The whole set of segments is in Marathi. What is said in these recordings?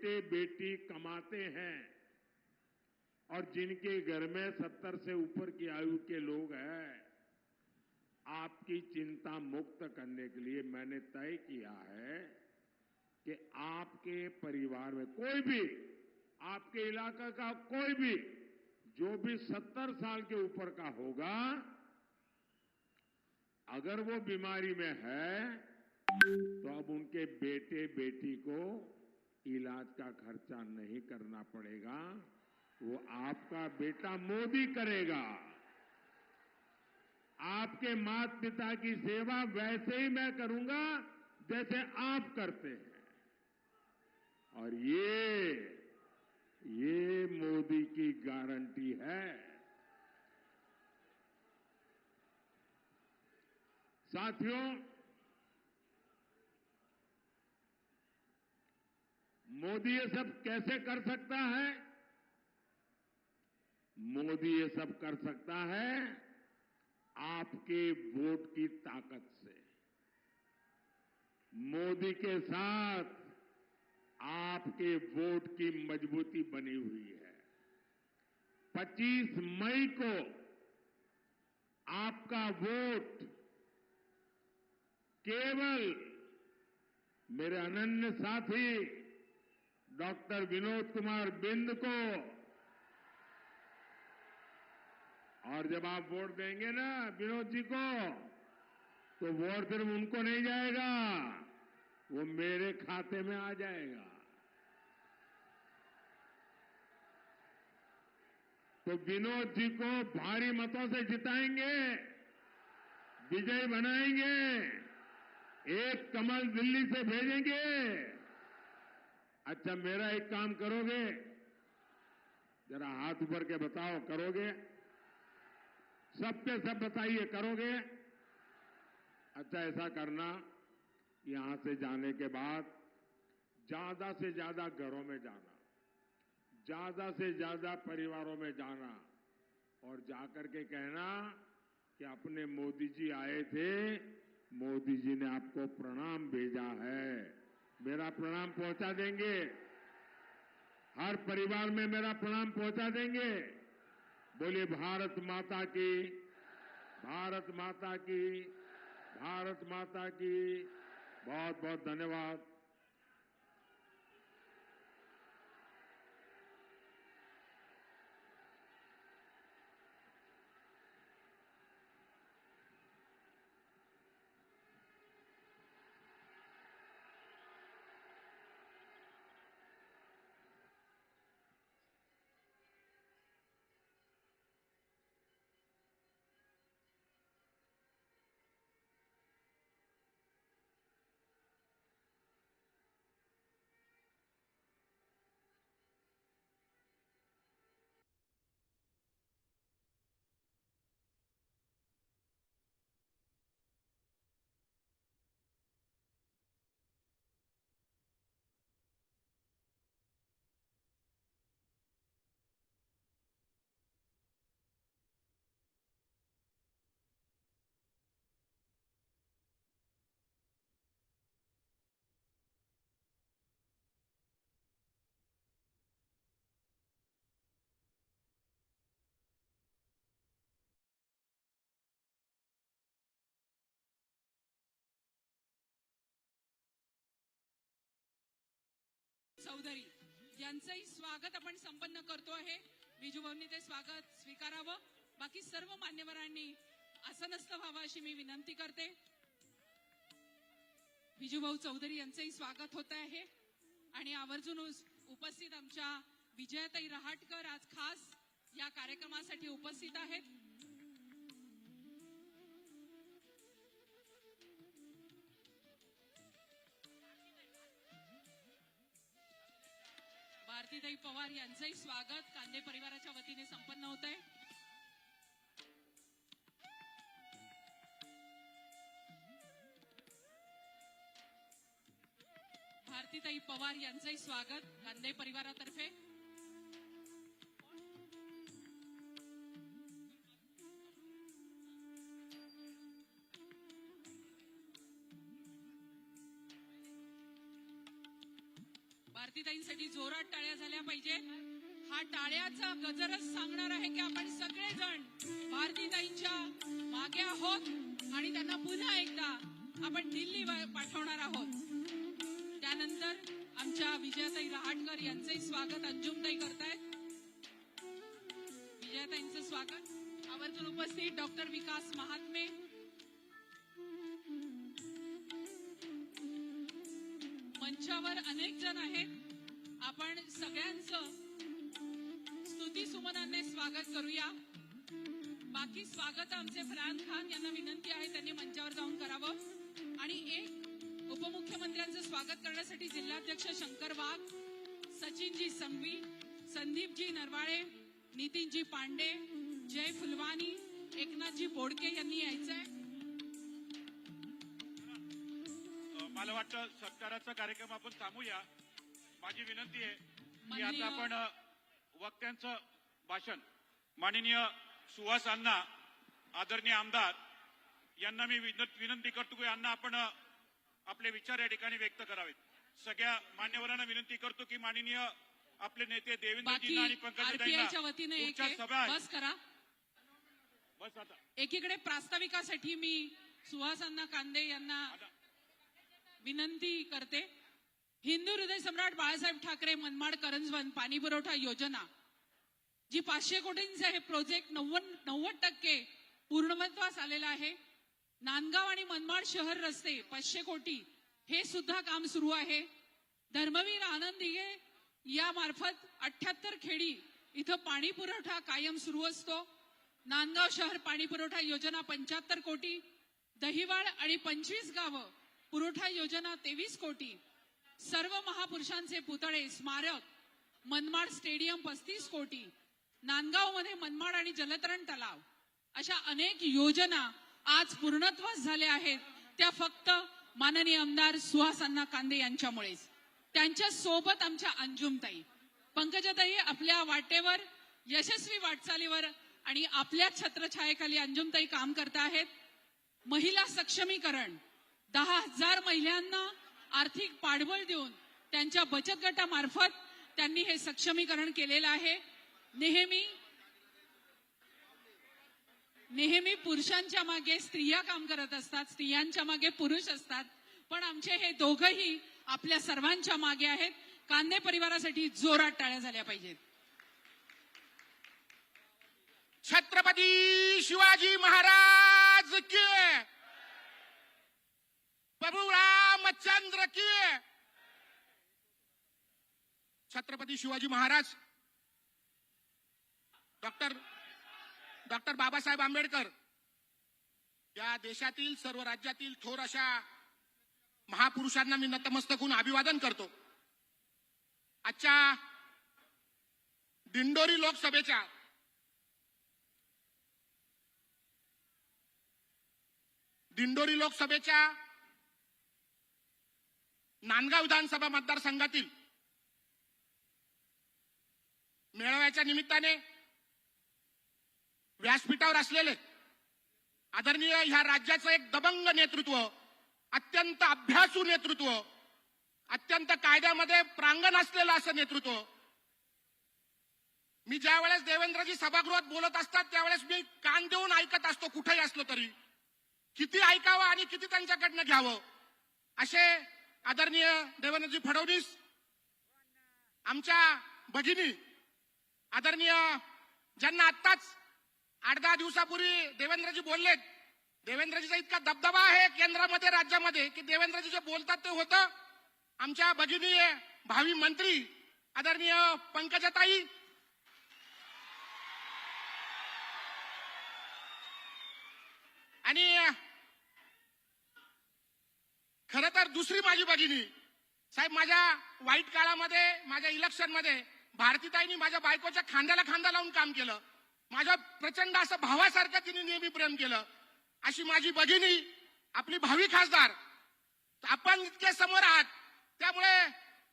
बेटे बेटी कमाते हैं। और जिनके घर में सत्तर से ऊपर की आयु के लोग हैं, आपकी चिंता मुक्त करने के लिए मैंने तय किया है कि आपके परिवार में कोई भी, आपके इलाका का कोई भी, जो भी सत्तर साल के ऊपर का होगा, अगर वो बीमारी में है तो अब उनके बेटे बेटी को इलाज का खर्चा नहीं करना पड़ेगा, वो आपका बेटा मोदी करेगा। आपके माता पिता की सेवा वैसे ही मैं करूँगा, जैसे आप करते हैं। और ये ये मोदी की गारंटी है। साथियों मोदी ये सब कैसे कर सकता है? मोदी ये सब कर सकता है आपके वोट की ताकत से। मोदी के साथ आपके वोट की मजबूती बनी हुई है। 25 मई को आपका वोट केवल मेरे अनन्य साथी डॉक्टर विनोद कुमार बिंद को। और जब आप वोट देंगे ना विनोद जी को तो वोट सिर्फ़ उनको नहीं जाएगा, वो मेरे खाते में आ जाएगा। तो विनोद जी को भारी मतों से जिताएँगे, विजय बनाएँगे, एक कमल दिल्ली से भेजेंगे। अच्छा मेरा एक काम करोगे? जरा हाथ ऊपर के बताओ, करोगे? सबके सब बताइए, करोगे? अच्छा ऐसा करना, यहाँ से जाने के बाद ज़्यादा से ज़्यादा घरों में जाना, ज़्यादा से ज़्यादा परिवारों में जाना, और जाकर के कहना कि अपने मोदी जी आए थे, मोदी जी ने आपको प्रणाम भेजा है। मेरा प्रणाम पहुँचा देंगे। हर परिवार में मेरा प्रणाम पहुँचा देंगे। बोले भारत माता की, भारत माता की, भारत माता की बहुत बहुत धन्यवाद। चौधरी यांचंही स्वागत आपण संपन्न करतो आहे. विजूभाऊंनी ते स्वागत स्वीकारावं. बाकी सर्व मान्यवरांनी असं नसतं व्हावं अशी मी विनंती करते. विजूभाऊ चौधरी यांचंही स्वागत होत आहे. आणि आवर्जून उपस्थित आमच्या विजयाताई रहाटकर आज खास या कार्यक्रमासाठी उपस्थित आहेत. भारतीताई पवार यांचंही स्वागत. कांदे परिवाराच्या वतीने संपन्न होत आहे. भारतीताई पवार यांचंही स्वागत कांदे परिवारातर्फे. टाळ्याचा गजरच सांगणार आहे की आपण सगळेजण भारतीताईंच्या मागे आहोत आणि त्यांना पुन्हा एकदा आपण दिल्ली पाठवणार आहोत. त्यानंतर आमच्या विजयाताई रहाटकर यांचंही स्वागत अंजुमताई करतायत. विजयाताईंचं स्वागत. आवर्जून उपस्थित डॉक्टर विकास महात्मे. मंचावर अनेक जण आहेत. आपण सगळ्यांचं स्तुती सुमनाने स्वागत करूया. बाकी स्वागत आमचे फरहान खान यांना विनंती आहे त्यांनी मंचावर जाऊन करावं. आणि एक उपमुख्यमंत्र्यांचं स्वागत करण्यासाठी जिल्हाध्यक्ष शंकर वाघ सचिनजी संघवी संदीपजी नरवाळे नितीनजी पांडे जय फुलवानी एकनाथजी बोडके यांनी यायचंय. मला वाटतं सत्काराचा कार्यक्रम आपण थांबूया. माझी विनंती आहे की आता आपण वक्त्यांचं भाषण. माननीय सुहास अण्णा आदरणीय आमदार यांना मी विन- विनंती करतो की यांना आपण आपले विचार या ठिकाणी व्यक्त करावेत. सगळ्या मान्यवरांना विनंती करतो की माननीय आपले नेते देवेंद्रजींना आणि आहे. सभा करा. बस आता. एकीकडे प्रास्ताविकासाठी मी सुहासांना कांदे यांना विनंती करते. हिंदू हृदय सम्राट बाळासाहेब ठाकरे मनमाड करंजवन पाणी पुरवठा योजना जी पाचशे कोटींचे हे प्रोजेक्ट नव्वद नव्वद टक्के पूर्णमत्वास आलेलं आहे. नांदगाव आणि मनमाड शहर रस्ते पाचशे कोटी हे सुद्धा काम सुरू आहे. धर्मवीर आनंद दिघे या मार्फत अठ्याहत्तर खेडी इथं पाणी पुरवठा कायम सुरू असतो. नांदगाव शहर पाणी पुरवठा योजना पंच्याहत्तर कोटी दहिवाळ आणि पंचवीस गावं पुरवठा योजना तेवीस कोटी सर्व महापुरुषांचे पुतळे स्मारक मनमाड स्टेडियम पस्तीस कोटी नांदगावमध्ये मनमाड आणि जलतरण तलाव अशा अनेक योजना आज पूर्णत्वास झाल्या आहेत. त्या फक्त माननीय आमदार सुहास अण्णा कांदे यांच्यामुळेच. त्यांच्यासोबत आमच्या अंजुमताई. पंकजाताई आपल्या वाटेवर यशस्वी वाटचालीवर आणि आपल्या छत्रछायेखाली अंजुमताई काम करत आहेत. महिला सक्षमीकरण. दहा हजार महिलांना आर्थिक पाठबळ देऊन त्यांच्या बचत गटामार्फत त्यांनी हे सक्षमीकरण केलेलं आहे. नेहमी नेहमी पुरुषांच्या मागे स्त्रिया काम करत असतात स्त्रियांच्या मागे पुरुष असतात. पण आमचे हे दोघही आपल्या सर्वांच्या मागे आहेत. कांदे परिवारासाठी जोरात टाळ्या झाल्या पाहिजेत. छत्रपती शिवाजी महाराज की प्रभू रामचंद्र की छत्रपती शिवाजी महाराज डॉक्टर डॉक्टर बाबासाहेब आंबेडकर या देशातील सर्व राज्यातील थोर अशा महापुरुषांना मी नतमस्तक होऊन अभिवादन करतो. आजच्या दिंडोरी लोकसभेच्या दिंडोरी लोकसभेच्या नांदगाव विधानसभा मतदारसंघातील मेळाव्याच्या निमित्ताने व्यासपीठावर असलेले आदरणीय ह्या राज्याचं एक दबंग नेतृत्व अत्यंत अभ्यासू नेतृत्व अत्यंत कायद्यामध्ये प्रांगण असलेलं असं नेतृत्व मी ज्या वेळेस देवेंद्रजी सभागृहात बोलत असतात त्यावेळेस मी कान देऊन ऐकत असतो कुठेही असलो तरी. किती ऐकावं आणि किती त्यांच्याकडनं घ्यावं असे आदरणीय देवेंद्रजी फडणवीस आमच्या भगिनी आदरणीय ज्यांना आत्ताच आठ दहा दिवसापूर्वी देवेंद्रजी बोललेत. देवेंद्रजीचा इतका दबदबा आहे केंद्रामध्ये राज्यामध्ये की देवेंद्रजी जे बोलतात ते होतं. आमच्या भगिनी भावी मंत्री आदरणीय पंकजाताई. आणि खर तर दुसरी माझी भगिनी. साहेब माझ्या वाईट काळामध्ये माझ्या इलेक्शनमध्ये भारतीताईंनी माझ्या बायकोच्या खांद्याला खांदा लावून काम केलं. माझ्या प्रचंड असं भावासारखं तिने नेहमी प्रेम केलं. अशी माझी भगिनी आपली भावी खासदार. आपण इतके समोर आहात. त्यामुळे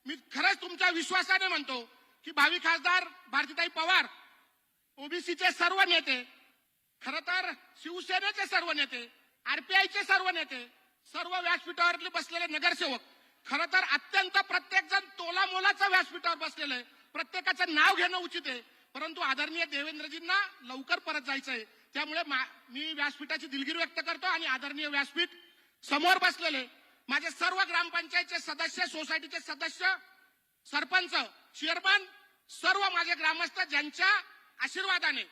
मी खरंच तुमच्या विश्वासाने म्हणतो की भावी खासदार भारतीताई पवार ओबीसीचे सर्व नेते खर तर शिवसेनेचे सर्व नेते आरपीआयचे सर्व नेते सर्व व्यासपीठावर बसलेले नगरसेवक. खर तर अत्यंत प्रत्येक जण तोला मोलाचं व्यासपीठावर बसलेलं आहे. प्रत्येकाचं नाव घेणं उचित आहे. परंतु आदरणीय देवेंद्रजींना लवकर परत जायचंय. त्यामुळे मी व्यासपीठाची दिलगिरी व्यक्त करतो आणि आदरणीय व्यासपीठ समोर बसलेले माझे सर्व ग्रामपंचायतचे सदस्य सोसायटीचे सदस्य सरपंच चेअरमन सर्व माझे ग्रामस्थ ज्यांच्या आशीर्वादाने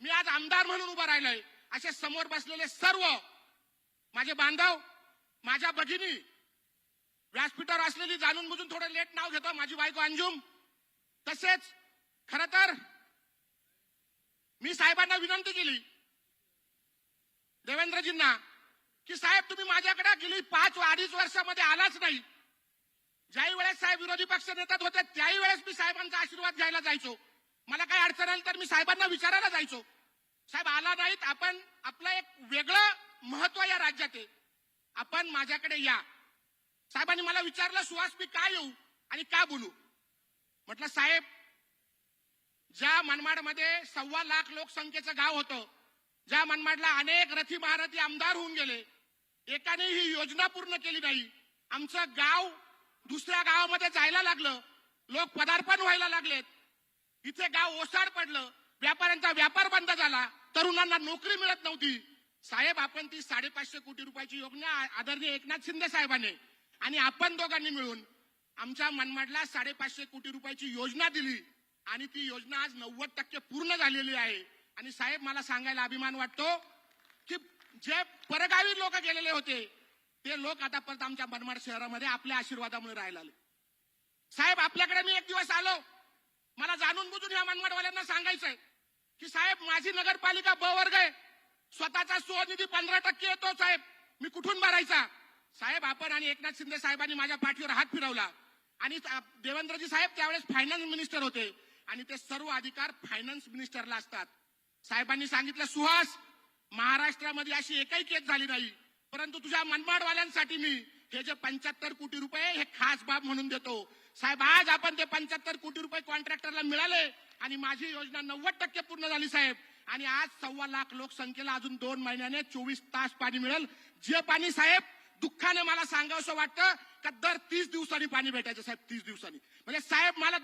मी आज आमदार म्हणून उभा राहिलोय. असे समोर बसलेले सर्व माझे बांधव माझ्या भगिनी व्यासपीठावर असलेली जाणून बुजून थोडं लेट नाव घेतो माझी बायको अंजुम. तसेच खर तर मी साहेबांना विनंती केली देवेंद्रजींना की साहेब तुम्ही माझ्याकडे गेली पाच अडीच वर्षामध्ये आलाच नाही. ज्याही वेळेस साहेब विरोधी पक्ष नेतात होते त्याही वेळेस मी साहेबांचा आशीर्वाद घ्यायला जायचो. मला काही अडचण आली तर मी साहेबांना विचारायला जायचो. साहेब आला नाहीत आपण आपलं एक वेगळं महत्त्व या राज्यात आहे. आपण माझ्याकडे या. साहेबांनी मला विचारलं सुहास मी का येऊ आणि का बोलू? म्हटलं साहेब ज्या मनमाडमध्ये सव्वा लाख लोकसंख्येचं गाव होतं ज्या मनमाडला अनेक रथी महारथी आमदार होऊन गेले एकाने ही योजना पूर्ण केली नाही. आमचं गाव दुसऱ्या गावामध्ये जायला लागलं लोक पदार्पण व्हायला लागलेत. इथे गाव ओसाड पडलं व्यापाऱ्यांचा व्यापार बंद झाला तरुणांना नोकरी मिळत नव्हती. साहेब आपण ती साडेपाचशे कोटी रुपयाची योजना आदरणीय एकनाथ शिंदे साहेबांनी आणि आपण दोघांनी मिळून आमच्या मनमाडला साडेपाचशे कोटी रुपयाची योजना दिली आणि ती योजना आज नव्वद टक्के पूर्ण झालेली आहे. आणि साहेब मला सांगायला अभिमान वाटतो की जे परगावी लोक गेलेले होते ते लोक आता परत आमच्या मनमाड शहरामध्ये आपल्या आशीर्वादामुळे राहायला आले. साहेब आपल्याकडे मी एक दिवस आलो. मला जाणून बुजून या मनमाडवाल्यांना सांगायचंय की साहेब माझी नगरपालिका ब वर्ग आहे. स्वतःचा स्वनिधी पंधरा टक्के येतो साहेब. मी कुठून भरायचा? साहेब आपण आणि एकनाथ शिंदे साहेबांनी माझ्या पाठीवर हात फिरवला. आणि देवेंद्रजी साहेब त्यावेळेस फायनान्स मिनिस्टर होते. आणि ते सर्व अधिकार फायनान्स मिनिस्टरला असतात. साहेबांनी सांगितलं सुहास महाराष्ट्रामध्ये अशी एकही केस झाली नाही. परंतु तुझ्या मनमाडवाल्यांसाठी मी हे जे पंच्याहत्तर कोटी रुपये हे खास बाब म्हणून देतो. साहेब आज आपण ते पंच्याहत्तर कोटी रुपये कॉन्ट्रॅक्टरला मिळाले आणि माझी योजना नव्वद टक्के पूर्ण झाली साहेब. आणि आज सव्वा लाख लोकसंख्येला अजून दोन महिन्याने चोवीस तास पाणी मिळेल. जे पाणी साहेब दुःखाने मला सांगावंसं वाटतं का दर तीस दिवसांनी पाणी भेटायचं साहेब तीस दिवसांनी. म्हणजे साहेब मला